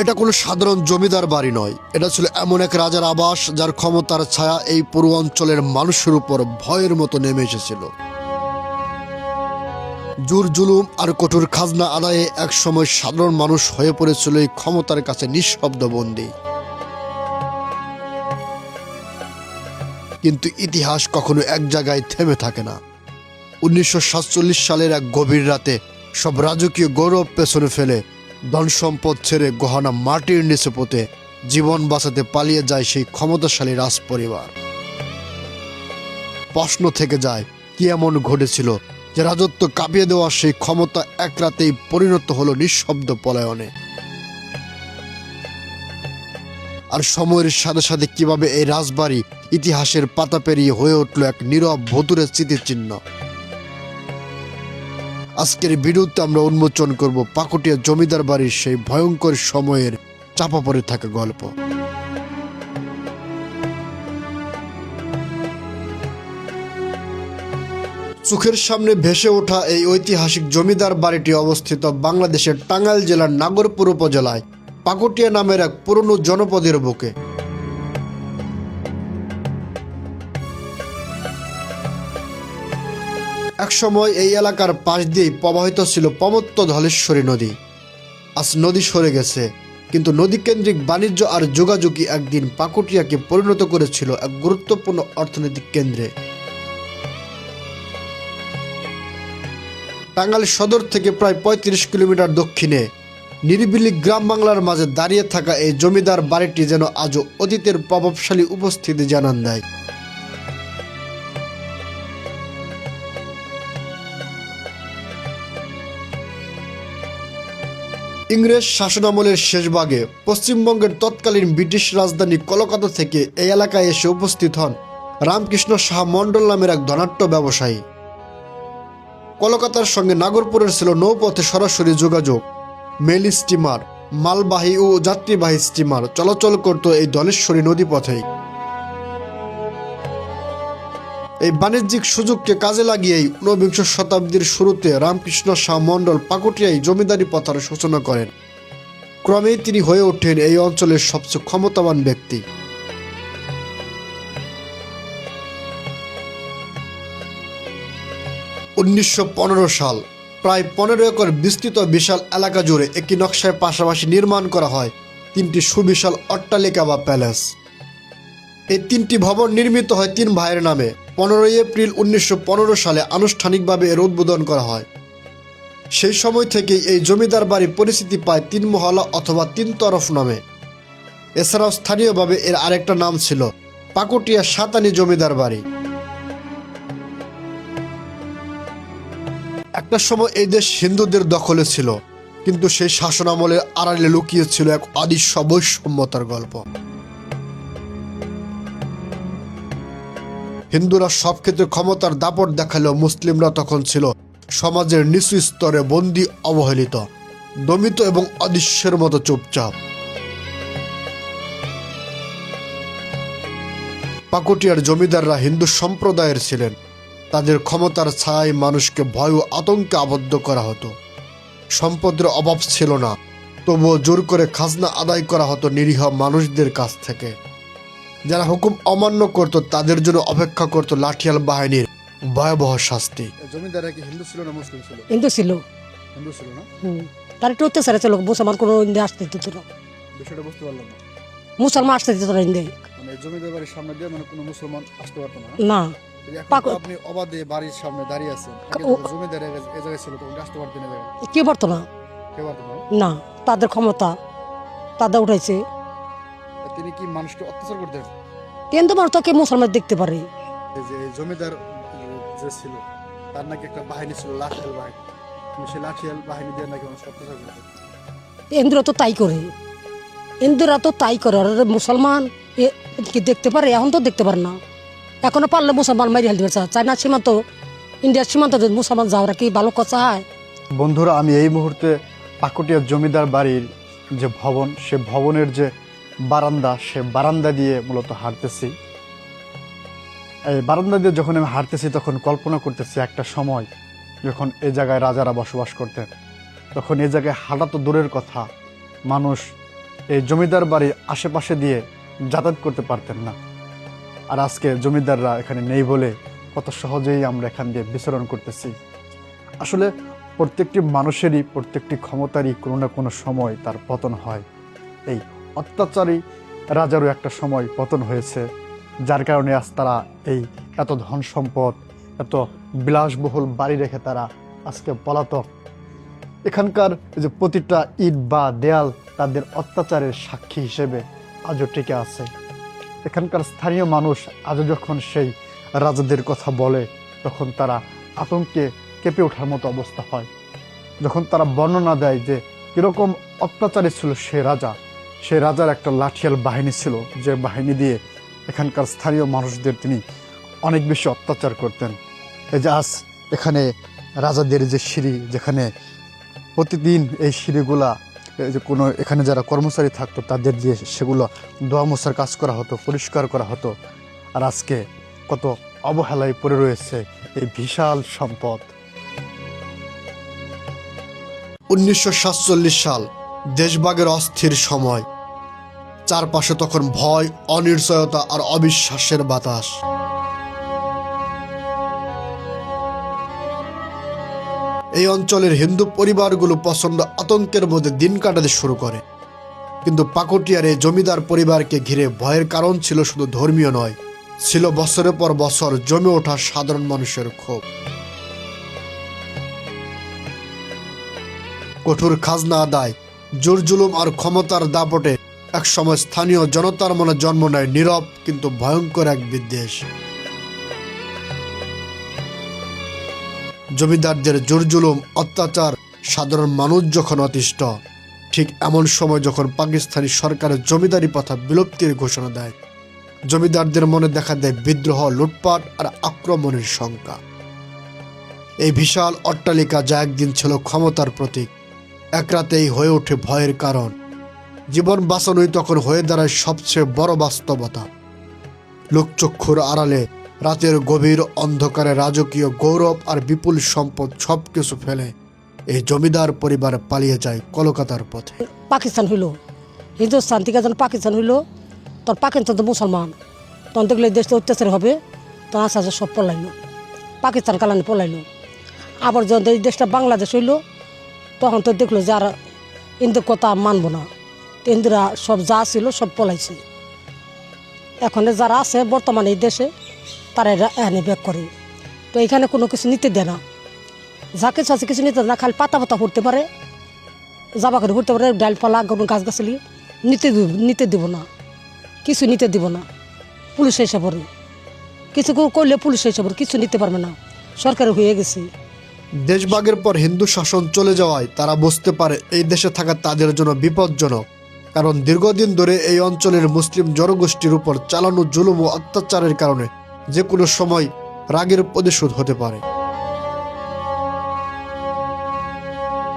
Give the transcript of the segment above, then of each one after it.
এটা কোনো সাধারণ জমিদার বাড়ি নয়। এটা ছিল এমন এক রাজার আবাস যার ক্ষমতার ছায়া এই পুরো অঞ্চলের মানুষের উপর ভয়ের মতো নেমে এসেছিল। জুর জুলুম আর কঠোর খাজনা আদায়ে একসময় সাধারণ মানুষ হয়ে পড়েছিল এই ক্ষমতার কাছে নিঃশব্দ বন্দী। কিন্তু ইতিহাস কখনো এক জায়গায় থেমে থাকে না। উনিশশো সাতচল্লিশ সালের এক গভীর রাতে সব রাজকীয় গৌরব পেছনে ফেলে ধন সম্পদ ছেড়ে গহনা মাটির নিচে পোতে জীবন বাঁচাতে পালিয়ে যায় সেই ক্ষমতাশালী রাজ পরিবার প্রশ্ন থেকে যায়, কি এমন ঘটেছিল যে রাজত্ব কাঁপিয়ে দেওয়া সেই ক্ষমতা এক রাতেই পরিণত হলো নিঃশব্দ পলায়নে? আর সময়ের সাথে সাথে কীভাবে এই রাজবাড়ি ইতিহাসের পাতা পেরিয়ে হয়ে উঠল এক নীরব ভতুরের স্মৃতিচিহ্ন? আজকের বিরুদ্ধে আমরা উন্মোচন করব পাকুটিয়া জমিদার বাড়ির সেই ভয়ঙ্কর সময়ের চাপা পড়ে থাকা গল্প। চোখের সামনে ভেসে ওঠা এই ঐতিহাসিক জমিদার বাড়িটি অবস্থিত বাংলাদেশের টাঙ্গাইল জেলার নাগরপুর উপজেলায় পাকুটিয়া নামের এক পুরনো জনপদের বুকে। একসময় এই এলাকার পাশ দিয়েই প্রবাহিত ছিল পমত্ত ধলেশ্বরী নদী। আজ নদী সরে গেছে, কিন্তু নদীকেন্দ্রিক বাণিজ্য আর যোগাযোগই একদিন পাকুটিয়াকে পরিণত করেছিল এক গুরুত্বপূর্ণ অর্থনৈতিক কেন্দ্রে। টাঙ্গাইল সদর থেকে প্রায় পঁয়ত্রিশ কিলোমিটার দক্ষিণে নিরিবিলি গ্রাম বাংলার মাঝে দাঁড়িয়ে থাকা এই জমিদার বাড়িটি যেন আজও অতীতের প্রভাবশালী উপস্থিতি জানান দেয়। ইংরেজ শাসনামলের শেষ ভাগে পশ্চিমবঙ্গের তৎকালীন ব্রিটিশ রাজধানী কলকাতা থেকে এই এলাকায় এসে উপস্থিত হন রামকৃষ্ণ শাহ মণ্ডল নামের এক ধনাঢ্য ব্যবসায়ী। কলকাতার সঙ্গে নাগরপুরের ছিল নৌপথে সরাসরি যোগাযোগ। মেল স্টিমার, মালবাহী ও যাত্রীবাহী স্টিমার চলাচল করত এই ধলেশ্বরী নদীপথেই। এই বাণিজ্যিক সুযোগকে কাজে লাগিয়েই ঊনবিংশ শতাব্দীর শুরুতে রামকৃষ্ণ শাহ মণ্ডল পাকুটিয়ায় জমিদারি পথার সূচনা করেন। ক্রমেই তিনি হয়ে ওঠেন এই অঞ্চলের সবচেয়ে ক্ষমতাবান ব্যক্তি। উনিশশো পনেরো সাল, প্রায় পনেরো একর বিস্তৃত বিশাল এলাকা জুড়ে একটি নকশায় পাশাপাশি নির্মাণ করা হয় তিনটি সুবিশাল অট্টালিকা বা প্যালেস। এই তিনটি ভবন নির্মিত হয় তিন ভাইয়ের নামে। পনেরোই এপ্রিল উনিশশো পনেরো সালে আনুষ্ঠানিকভাবে এর উদ্বোধন করা হয়। সেই সময় থেকেই এই জমিদার বাড়ি পরিচিতি পায় তিন মহলা অথবা তিন তরফ নামে। এছাড়াও স্থানীয়ভাবে এর আরেকটা নাম ছিল পাকুটিয়া সাতানি জমিদার বাড়ি। একটা সময় এই দেশ হিন্দুদের দখলে ছিল, কিন্তু সেই শাসন আমলের আড়ালে লুকিয়ে ছিল এক অদৃশ্য বৈষম্যতার গল্প। হিন্দুরা সব ক্ষেত্রে ক্ষমতার দাপট দেখালেও মুসলিমরা তখন ছিল সমাজের নিচু স্তরে বন্দী অবহেলিত, দমিত এবং অদৃশ্যের মতো চুপচাপ। পাকুটিয়ার জমিদাররা হিন্দু সম্প্রদায়ের ছিলেন। তাদের ক্ষমতার ছায় মানুষকে ভয় ও আতঙ্কে আবদ্ধ করা হতো। সম্পদের অভাব ছিল না, তবুও জোর করে খাজনা আদায় করা হতো নিরীহ মানুষদের কাছ থেকে। যারা হুকুম অমান্য করত তাদের জন্য অপেক্ষা করত লাঠিয়াল বাহিনীর ভয়াবহ শাস্তি। জমিদাররা কি হিন্দু ছিল না মুসলিম ছিল? হিন্দু ছিল। হিন্দু ছিল না? তার একটু অত্যাচারে ছিল মুসলমান কোনো ইন্দে আসতে দিত না। বিষয়টা বুঝতে পারলাম না। মুসলমান আসতে দিত না মানে জমিদার বাড়ির সামনে দিয়ে মানে কোনো মুসলমান আসতে পারতো না না। এই যে এখন পাক- তো আপনি অবাধে বাড়ির সামনে দাঁড়িয়ে আছেন আগে ও- যখন জমিদার এ এ জায়গায় ছিল তখন আসতে পারতেন এই কে পারতো না। পারতো না? না তাদের ক্ষমতা তাদের উঠাইছে। তিনি কি মানুষকে অত্যাচার করতেন কিন্তু মানুষ তাকে মুসলমান দেখতে পারে। এই যে জমিদার যে ছিল তার নাকি একটা বাহিনী ছিল লাঠিয়াল বাহিনী। সেই লাঠিয়াল বাহিনী দিয়ে নাকি মানুষ অত্যাচার করতেন হিন্দুরা তো তাই করে। হিন্দুরা তো তাই করে। আর মুসলমান কি দেখতে পারে? এখন তো দেখতে পারে না। এখনও পারলে মুসলমান মারি হেলতে পারছে। চাইনা সীমান্ত ইন্ডিয়ার সীমান্ত যদি মুসলমান যাওয়ারা কি ভালো কথা হয়? বন্ধুরা আমি এই মুহূর্তে পাকুটিয়া জমিদার বাড়ির যে ভবন সে ভবনের যে বারান্দা, সে বারান্দা দিয়ে মূলত হাঁটতেছি। এই বারান্দা দিয়ে যখন আমি হাঁটতেছি, তখন কল্পনা করতেছি একটা সময় যখন এই জায়গায় রাজারা বসবাস করতেন। তখন এই জায়গায় হাঁটা তো দূরের কথা। মানুষ এই জমিদার বাড়ির আশেপাশে দিয়ে যাতায়াত করতে পারতেন না। আর আজকে জমিদাররা এখানে নেই বলে কত সহজেই আমরা এখান দিয়ে বিচরণ করতেছি। আসলে প্রত্যেকটি মানুষেরই, প্রত্যেকটি ক্ষমতারই কোনো না কোনো সময় তার পতন হয়। এই অত্যাচারী রাজারও একটা সময় পতন হয়েছে, যার কারণে আজ তারা এই এত ধন সম্পদ, এত বিলাসবহুল বাড়ি রেখে তারা আজকে পলাতক। এখানকার যে প্রতিটা ইট বা দেয়াল তাদের অত্যাচারের সাক্ষী হিসেবে আজও টিকে আছে। এখানকার স্থানীয় মানুষ আজও যখন সেই রাজাদের কথা বলে, তখন তারা আতঙ্কে কেঁপে ওঠার মতো অবস্থা হয়। যখন তারা বর্ণনা দেয় যে কীরকম অত্যাচারী ছিল সে রাজা সে রাজার একটা লাঠিয়াল বাহিনী ছিল, যে বাহিনী দিয়ে এখানকার স্থানীয় মানুষদের তিনি অনেক বেশি অত্যাচার করতেন। এই যে আজ এখানে রাজাদের যে সিঁড়ি, যেখানে প্রতিদিন এই সিঁড়িগুলা যে কোনো এখানে যারা কর্মচারী থাকতো, তাদের দিয়ে সেগুলো দোয়া মোছার কাজ করা হতো, পরিষ্কার করা হতো। আর আজকে কত অবহেলায় পড়ে রয়েছে এই বিশাল সম্পদ। উনিশশো সাতচল্লিশ সাল দেশভাগের অস্থির সময়। চারপাশে তখন ভয়, অনিশ্চয়তা আর অবিশ্বাসের বাতাস। এই অঞ্চলের হিন্দু পরিবারগুলো প্রচণ্ড আতঙ্কের মধ্যে দিন কাটাতে শুরু করে। কিন্তু পাকুটিয়ার এই জমিদার পরিবারকে ঘিরে ভয়ের কারণ ছিল শুধু ধর্মীয় নয়, ছিল বছরের পর বছর জমে ওঠা সাধারণ মানুষের ক্ষোভ। কঠোর খাজনা আদায় জোর জুলুম আর ক্ষমতার দাপটে একসময় স্থানীয় জনতার মনে জন্ম নেয় নীরব কিন্তু ভয়ঙ্কর এক বিদ্বেষ। জমিদারদের জোর জুলুম, অত্যাচার, সাধারণ মানুষ যখন অতিষ্ঠ, ঠিক এমন সময় যখন পাকিস্তানি সরকারের জমিদারি প্রথা বিলুপ্তির ঘোষণা দেয়, জমিদারদের মনে দেখা দেয় বিদ্রোহ, লুটপাট আর আক্রমণের শঙ্কা। এই বিশাল অট্টালিকা যা একদিন ছিল ক্ষমতার প্রতীক এক রাতেই হয়ে ওঠে ভয়ের কারণ। জীবন বাঁচানোই তখন হয়ে দাঁড়ায় সবচেয়ে বড় বাস্তবতা। লোকচক্ষুর আড়ালে রাতের গভীর অন্ধকারে রাজকীয় গৌরব আর বিপুল সম্পদ সব কিছু ফেলে এই জমিদার পরিবার পালিয়ে যায় কলকাতার পথে। পাকিস্তান হইল। হিন্দুস্তান থেকে যখন পাকিস্তান হইল তোর পাকিস্তান তো মুসলমান। তখন দেখলে দেশটা অত্যাচার হবে, তখন আস্তে আস্তে সব পলাইল। পাকিস্তান কালানি পলাইল। আবার যখন এই দেশটা বাংলাদেশ হইল তখন তো দেখল যে আর ইন্দুর কথা মানবো না। ইন্দুরা সব যা ছিল সব পলাইছে। এখন যারা আছে বর্তমানে এই দেশে, তারা এরা এখানে ব্যাক করে। তো এখানে কোনো কিছু নিতে দেয় না। যা কিছু আছে কিছু নিতে না, খালি পাতা পাতা পড়তে পারে যাবা করে ঘুরতে পারে ডালপালা কোনো গাছ গাছালি, নিতে নিতে দিব না। কিছু নিতে দিব না। পুলিশ পড়ে। কিছু করলে পুলিশ হিসাবে কিছু নিতে পারবে না। সরকারি হয়ে গেছে। দেশভাগের পর হিন্দু শাসন চলে যাওয়ায় তারা বুঝতে পারে এই দেশে থাকা তাদের জন্য বিপজ্জনক। কারণ দীর্ঘদিন ধরে এই অঞ্চলের মুসলিম জনগোষ্ঠীর উপর চালানো জুলুম ও অত্যাচারের কারণে যে কোনো সময় রাগের প্রতিশোধ হতে পারে।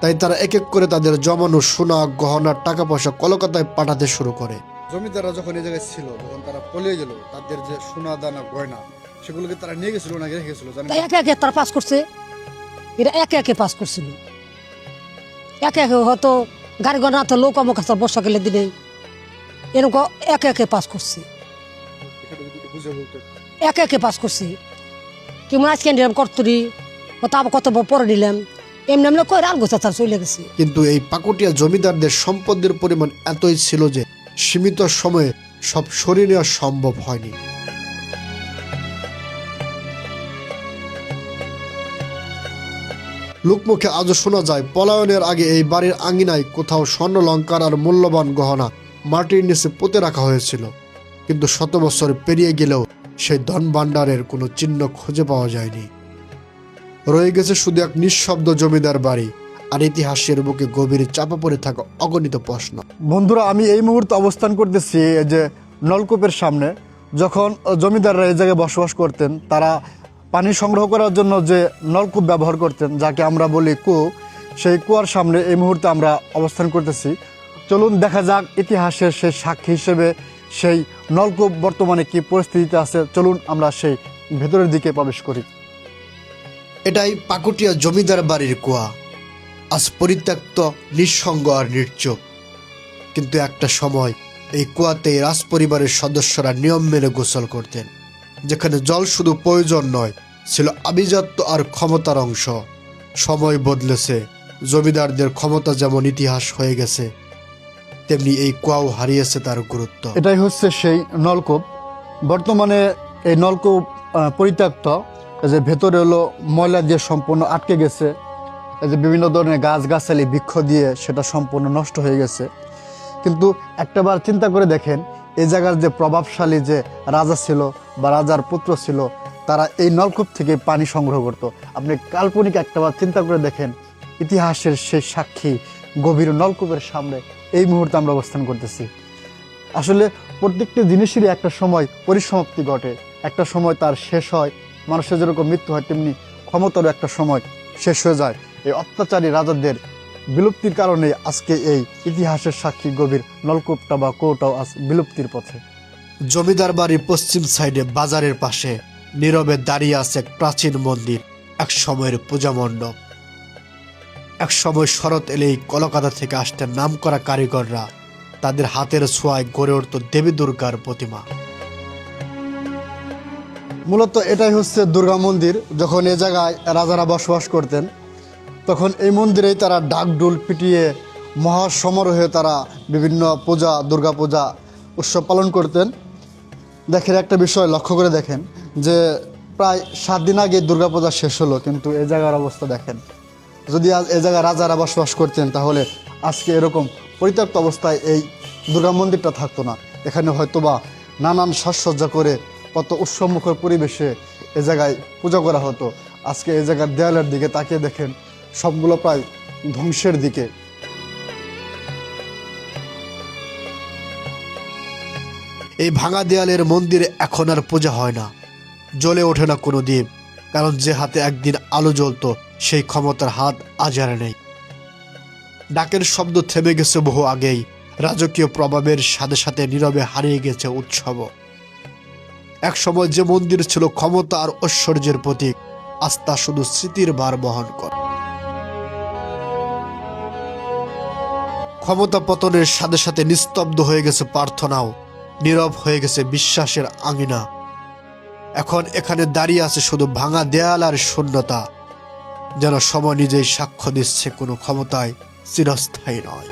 তাই তারা এক এক করে তাদের জমানো সোনা গহনা টাকা পয়সা কলকাতায় পাঠাতে শুরু করে। জমিদাররা যখন এই জায়গায় ছিল যখন তারা পলিয়ে গেল। তাদের যে সোনা দানা গয়না সেগুলোকে তারা নিয়ে গেছিল না রেখে গেছিল জানেন? তাই একে একে তারা পাস করছে। এরা একে একে পাস করছিল। একে একে হয়তো গাড়ি গড়া তো লোক কাছে বর্ষা গেলে দিবে এরকম একে একে পাস করছে। একে একে পাস করছি। কেমন আজকে নিলাম কর্তরি তারপর কত পরে নিলাম। এমনি এমনি কই আল গোছা তার চলে গেছে। কিন্তু এই পাকুটিয়া জমিদারদের সম্পদের পরিমাণ এতই ছিল যে সীমিত সময়ে সব সরিয়ে নেওয়া সম্ভব হয়নি। লোকমুখে আজও শোনা যায়, পলায়নের আগে এই বাড়ির আঙ্গিনায় কোথাও স্বর্ণলঙ্কার আর মূল্যবান গহনা মাটির নিচে পুঁতে রাখা হয়েছিল। কিন্তু শত বছর পেরিয়ে গেলেও সেই ধন ভাণ্ডারের কোনো চিহ্ন খুঁজে পাওয়া যায়নি। রয়ে গেছে শুধু এক নিঃশব্দ জমিদার বাড়ি, আর ইতিহাসের বুকে গভীর চাপা পড়ে থাকা অগণিত প্রশ্ন। বন্ধুরা, আমি এই মুহূর্তে অবস্থান করতেছি যে নলকূপের সামনে। যখন জমিদাররা এই জায়গায় বসবাস করতেন, তারা পানি সংগ্রহ করার জন্য যে নলকূপ ব্যবহার করতেন, যাকে আমরা বলি কূপ সেই কুয়ার সামনে এই মুহূর্তে আমরা অবস্থান করতেছি। চলুন দেখা যাক ইতিহাসের সেই সাক্ষী হিসেবে সেই নলকূপ বর্তমানে কি পরিস্থিতিতে আছে। চলুন আমরা সেই ভেতরের দিকে প্রবেশ করি। এটাই পাকুটিয়া জমিদার বাড়ির কুয়া। আজ পরিত্যক্ত, নিঃসঙ্গ আর নির্চোক কিন্তু একটা সময় এই কুয়াতে রাজ পরিবারের সদস্যরা নিয়ম মেনে গোসল করতেন। যেখানে জল শুধু প্রয়োজন নয়, ছিল আভিজাত্য আর ক্ষমতার অংশ। সময় বদলেছে, জমিদারদের ক্ষমতা যেমন ইতিহাস হয়ে গেছে, তেমনি এই কুয়াও হারিয়েছে তার গুরুত্ব। এটাই হচ্ছে সেই নলকূপ। বর্তমানে এই নলকূপ পরিত্যক্ত যে ভেতরে হলো ময়লা দিয়ে সম্পূর্ণ আটকে গেছে যে বিভিন্ন ধরনের গাছ গাছালি বৃক্ষ দিয়ে সেটা সম্পূর্ণ নষ্ট হয়ে গেছে। কিন্তু একটাবার চিন্তা করে দেখেন, এই জায়গার যে প্রভাবশালী যে রাজা ছিল বা রাজার পুত্র ছিল, তারা এই নলকূপ থেকে পানি সংগ্রহ করত। আপনি কাল্পনিক একটাবার চিন্তা করে দেখেন, ইতিহাসের সেই সাক্ষী গভীর নলকূপের সামনে এই মুহূর্তে আমরা অবস্থান করতেছি। আসলে প্রত্যেকটি জিনিসেরই একটা সময় পরিসমাপ্তি ঘটে। একটা সময় তার শেষ হয়, মানুষের যেরকম মৃত্যু হয়, তেমনি ক্ষমতারও একটা সময় শেষ হয়ে যায়। এই অত্যাচারী রাজাদের বিলুপ্তির কারণে আজকে এই ইতিহাসের সাক্ষী গভীর নলকূপটা বা কৌটাও আজ বিলুপ্তির পথে। জমিদার বাড়ির পশ্চিম সাইডে বাজারের পাশে নীরবে দাঁড়িয়ে আছে এক প্রাচীন মন্দির এক সময়ের পূজা মণ্ডপ। এক সময় শরৎ এলেই কলকাতা থেকে আসতেন নাম করা কারিগররা তাদের হাতের ছোঁয়ায় গড়ে উঠত দেবী দুর্গার প্রতিমা। মূলত এটাই হচ্ছে দুর্গা মন্দির যখন এ জায়গায় রাজারা বসবাস করতেন। তখন এই মন্দিরেই তারা ডাকডুল পিটিয়ে মহাসমারোহে তারা বিভিন্ন পূজা, দুর্গা পূজা, উৎসব পালন করতেন। দেখেন একটা বিষয় লক্ষ্য করে দেখেন যে প্রায় সাত দিন আগে দুর্গাপূজা শেষ হলো, কিন্তু এই জায়গার অবস্থা দেখেন। যদি আজ এ জায়গায় রাজারা বসবাস করতেন, তাহলে আজকে এরকম পরিত্যক্ত অবস্থায় এই দুর্গা মন্দিরটা থাকতো না। এখানে হয়তোবা নানান সাজসজ্জা করে কত উৎসবমুখর পরিবেশে এ জায়গায় পূজা করা হতো। আজকে এই জায়গার দেয়ালের দিকে তাকিয়ে দেখেন সবগুলো প্রায় ধ্বংসের দিকে। এই ভাঙা দেয়ালের মন্দিরে এখন আর পূজা হয় না। জ্বলে ওঠে না কোনো দ্বীপ, কারণ যে হাতে একদিন আলো জ্বলতো, সেই ক্ষমতার হাত আজ আর নেই। ডাকের শব্দ থেমে গেছে বহু আগেই, রাজকীয় প্রভাবের সাথে সাথে নীরবে হারিয়ে গেছে উৎসব। এক সময় যে মন্দির ছিল ক্ষমতা আর ঐশ্বর্যের প্রতীক আস্থা শুধু স্মৃতির ভার বহন করে। ক্ষমতা পতনের সাথে সাথে নিস্তব্ধ হয়ে গেছে প্রার্থনাও। নীরব হয়ে গেছে বিশ্বাসের আঙিনা। এখন এখানে দাঁড়িয়ে আছে শুধু ভাঙা দেয়াল আর শূন্যতা। যেন সময় নিজেই সাক্ষ্য দিচ্ছে কোনো ক্ষমতায় চিরস্থায়ী নয়।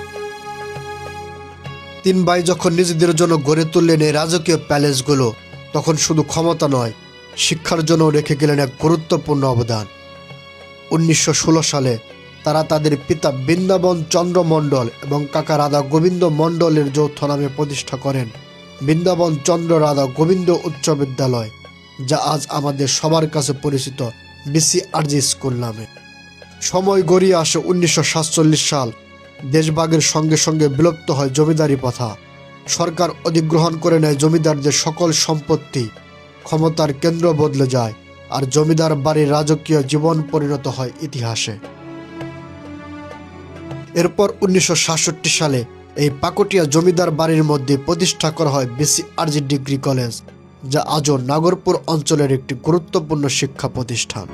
তিন ভাই যখন নিজেদের জন্য গড়ে তুললেন এই রাজকীয় প্যালেসগুলো, তখন শুধু ক্ষমতা নয়, শিক্ষার জন্য রেখে গেলেন এক গুরুত্বপূর্ণ অবদান। উনিশশো ষোলো সালে তারা তাদের পিতা বৃন্দাবন চন্দ্র মণ্ডল এবং কাকা রাধা গোবিন্দ মণ্ডলের যৌথ নামে প্রতিষ্ঠা করেন। বৃন্দাবন চন্দ্র রাধা গোবিন্দ উচ্চ বিদ্যালয়, যা আজ আমাদের সবার কাছে পরিচিত বিসিআরজি স্কুল নামে। সময় গড়িয়ে আসে উনিশশো সাতচল্লিশ সাল। দেশভাগের সঙ্গে সঙ্গে বিলুপ্ত হয় জমিদারি প্রথা। সরকার অধিগ্রহণ করে নেয় জমিদারদের সকল সম্পত্তি। ক্ষমতার কেন্দ্র বদলে যায় আর জমিদার বাড়ির রাজকীয় জীবন পরিণত হয় ইতিহাসে। এরপর উনিশশো সাতষট্টি সালে এই পাকটিয়া জমিদার বাড়ির মধ্যে প্রতিষ্ঠা করা হয় বিসিআরজি ডিগ্রি কলেজ, যা আজও নাগরপুর অঞ্চলের একটি গুরুত্বপূর্ণ শিক্ষা প্রতিষ্ঠান।